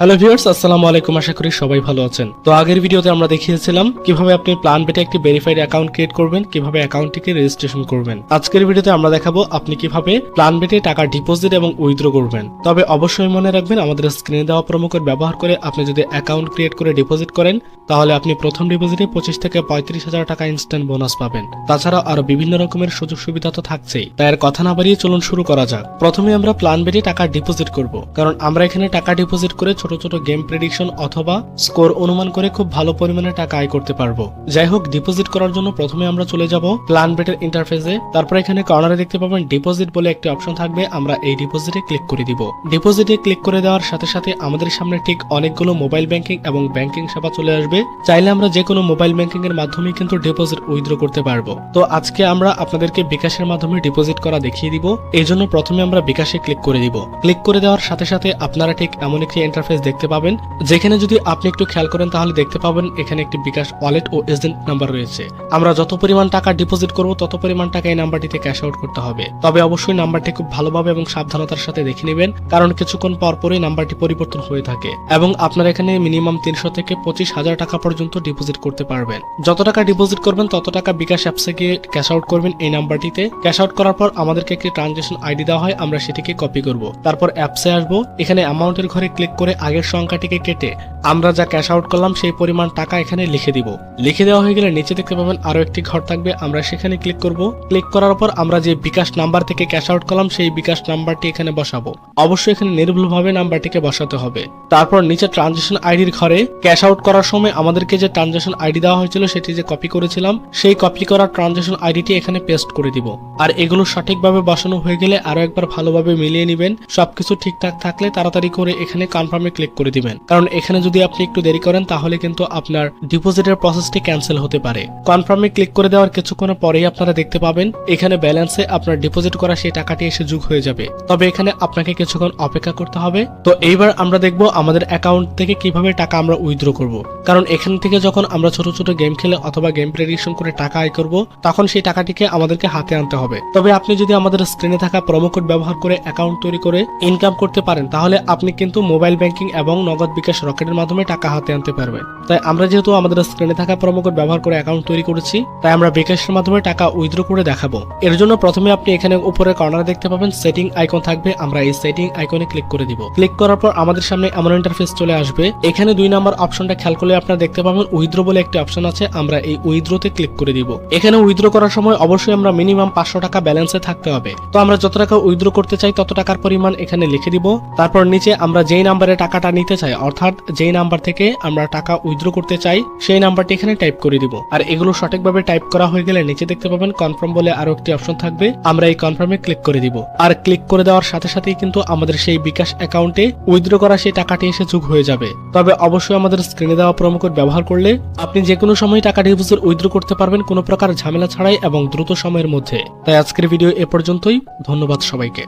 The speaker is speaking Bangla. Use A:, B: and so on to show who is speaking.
A: হ্যালো ভিউয়ার্স আসসালামু আলাইকুম, আশা করি সবাই ভালো আছেন। তো আগের ভিডিওতে আমরা দেখিয়েছিলাম কীভাবে আপনি প্ল্যান বেটে একটি ভেরিফাইড অ্যাকাউন্ট ক্রিয়েট করবেন, কীভাবে অ্যাকাউন্টটিকে রেজিস্ট্রেশন করবেন। আজকের ভিডিওতে আমরা দেখাবো আপনি কীভাবে প্ল্যান বেটে টাকা ডিপোজিট এবং উইথড্র করবেন। তবে অবশ্যই মনে রাখবেন, আমাদের স্ক্রিনে দেওয়া প্রোমো কোড ব্যবহার করে আপনি যদি অ্যাকাউন্ট ক্রিয়েট করে ডিপোজিট করেন, তাহলে আপনি প্রথম ডিপোজিটে পঁচিশ থেকে পঁয়ত্রিশ হাজার টাকা ইনস্ট্যান্ট বোনাস পাবেন। তাছাড়া আরও বিভিন্ন রকমের সুযোগ সুবিধা তো থাকছেই। তাই আর কথা না বাড়িয়ে চলুন শুরু করা যাক। প্রথমে আমরা প্ল্যান বেটে টাকা ডিপোজিট করব, কারণ আমরা এখানে টাকা ডিপোজিট করে ছোট ছোট গেম প্রেডিকশন অথবা স্কোর অনুমান করে খুব ভালো পরিমাণে টাকা আয় করতে পারব। যাই হোক ডিপোজিট করার জন্য প্রথমে আমরা চলে যাব প্ল্যান বেটের ইন্টারফেসে তারপর এখানে কর্নারে দেখতে পাবেন ডিপোজিট বলে একটি অপশন থাকবে। আমরা এই ডিপোজিটে ক্লিক করে দিব। ডিপোজিটে ক্লিক করে দেওয়ার সাথে সাথে আমাদের সামনে ঠিক অনেকগুলো মোবাইল ব্যাংকিং এবং ব্যাংকিং সেবা চলে আসবে। চাইলে আমরা যে কোনো মোবাইল ব্যাংকিং এর মাধ্যমে কিন্তু ডিপোজিট উইথড্র করতে পারব। তো আজকে আমরা আপনাদেরকে বিকাশের মাধ্যমে ডিপোজিট করা দেখিয়ে দিব। এই জন্য প্রথমে আমরা বিকাশে ক্লিক করে দিব। ক্লিক করে দেওয়ার সাথে সাথে আপনারা ঠিক এমন একটি ইন্টারফেস দেখতে পাবেন। যেখানে যদি আপনি একটু খেয়াল করেন, তাহলে দেখতে পাবেন এখানে একটি বিকাশ ওয়ালেট ও এজেন্ট নাম্বার রয়েছে। আমরা যত পরিমাণ টাকা ডিপোজিট করব, তত পরিমাণ টাকা এই নাম্বারটিতে ক্যাশ আউট করতে হবে। তবে অবশ্যই নাম্বারটি খুব ভালোভাবে এবং সাবধানতার সাথে দেখে নেবেন, কারণ কিছুক্ষণ পর পরই নাম্বারটি পরিবর্তন হয়ে থাকে এবং আপনার এখানে মিনিমাম তিনশো থেকে পঁচিশ হাজার টাকা পর্যন্ত ডিপোজিট করতে পারবেন। যত টাকা ডিপোজিট করবেন, তত টাকা বিকাশ অ্যাপসে গিয়ে ক্যাশ আউট করবেন এই নাম্বারটিতে ক্যাশ আউট করার পর আমাদেরকে একটি ট্রানজেকশন আইডি দেওয়া হয়, আমরা সেটিকে কপি করব। তারপর অ্যাপসে আসব। এখানে অ্যামাউন্টের ঘরে ক্লিক করে আগের সংখ্যাটিকে কেটে আমরা যা ক্যাশ আউট করলাম সেই পরিমাণ টাকা এখানে লিখে দিব। লিখে দেওয়া হয়ে গেলে নিচে দেখতে পাবেন আরও একটি ঘর থাকবে। আমরা সেখানে ক্লিক করব। ক্লিক করার পর আমরা যে বিকাশ নাম্বার থেকে ক্যাশ আউট করলাম সেই বিকাশ নাম্বারটি এখানে বসাবো। অবশ্যই এখানে নির্ভুলভাবে নাম্বারটিকে বসাতে হবে। তারপর নিচে ট্রানজেকশন আইডির ঘরে ক্যাশ আউট করার সময় আমাদেরকে যে ট্রানজেকশন আইডি দেওয়া হয়েছিল সেটি যে কপি করেছিলাম, সেই কপি করা ট্রানজেকশন আইডিটি এখানে পেস্ট করে দিব। আর এগুলো সঠিকভাবে বসানো হয়ে গেলে আরও একবার ভালোভাবে মিলিয়ে নেবেন। সবকিছু ঠিকঠাক থাকলে তাড়াতাড়ি করে এখানে কনফার্মে ক্লিক করে দিবেন। কারণ এখানে যদি আপনি একটু দেরি করেন, তাহলে কিন্তু আপনার ডিপোজিটের প্রসেসটি ক্যান্সেল হতে পারে। কনফার্মে ক্লিক করে দেওয়ার কিছুক্ষণ পরেই আপনারা দেখতে পাবেন, এখানে ব্যালেন্সে আপনার ডিপোজিট করা সেই টাকাটি এসে যোগ হয়ে যাবে। তবে এখানে আপনাকে কিছুক্ষণ অপেক্ষা করতে হবে। তো এইবার আমরা দেখব আমাদের অ্যাকাউন্ট থেকে কীভাবে টাকা আমরা উইথড্র করব। কারণ এখান থেকে যখন আমরা ছোট ছোট গেম খেলে অথবা গেম প্রেডিকশন করে টাকা আয় করব, তখন সেই টাকাটিকে আমাদেরকে হাতে আনতে হবে। তবে আপনি যদি আমাদের স্ক্রিনে থাকা প্রোমো কোড ব্যবহার করে অ্যাকাউন্ট তৈরি করে ইনকাম করতে পারেন, তাহলে আপনি কিন্তু মোবাইল ব্যাংকিং এবং নগদ বিকাশ রকেটের মাধ্যমে টাকা হাতে আনতে পারবেন তাই আমরা যেহেতু আমাদের স্ক্রিনে থাকা প্রোমো কোড ব্যবহার করে অ্যাকাউন্ট তৈরি করেছি, তাই আমরা বিকাশের মাধ্যমে টাকা উইথড্র করে দেখাবো। এর জন্য প্রথমে আপনি এখানে উপরে কর্নারে দেখতে পাবেন সেটিং আইকন থাকবে, আমরা এই সেটিং আইকনে ক্লিক করে দিব। ক্লিক করার পর আমাদের সামনে এমন ইন্টারফেস চলে আসবে। এখানে দুই নাম্বার অপশনটা খেয়াল করলে আপনারা দেখতে পাবেন উইথড্র বলে একটি অপশন আছে, আমরা এই উইথড্রতে ক্লিক করে দিব। এখানে উইথড্র করার সময় অবশ্যই আমরা মিনিমাম পাঁচশো টাকা ব্যালেন্সে থাকতে হবে। তো আমরা যত টাকা উইথড্র করতে চাই তত টাকার পরিমাণ এখানে লিখে দিব। তারপর নিচে আমরা যেই নাম্বারে টাকাটা নিতে চাই, অর্থাৎ যেই নাম্বার থেকে আমরা টাকা উইথড্র করতে চাই, সেই নাম্বারটি এখানে টাইপ করে দিব। আর এগুলো সঠিকভাবে টাইপ করা হয়ে গেলে নিচে দেখতে পাবেন কনফার্ম বলে আরও একটি অপশন থাকবে, আমরা এই কনফার্মে ক্লিক করে দিব। আর ক্লিক করে দেওয়ার সাথে সাথেই কিন্তু আমাদের সেই বিকাশ অ্যাকাউন্টে উইথড্র করা সেই টাকাটি এসে যোগ হয়ে যাবে। তবে অবশ্যই আমাদের স্ক্রিনে দেওয়া প্রোমো কোড ব্যবহার করলে আপনি যে কোনো সময় টাকা ডিপোজিট উইথড্র করতে পারবেন কোনো প্রকার ঝামেলা ছাড়াই এবং দ্রুত সময়ের মধ্যে। তাই আজকের ভিডিও এ পর্যন্তই, ধন্যবাদ সবাইকে।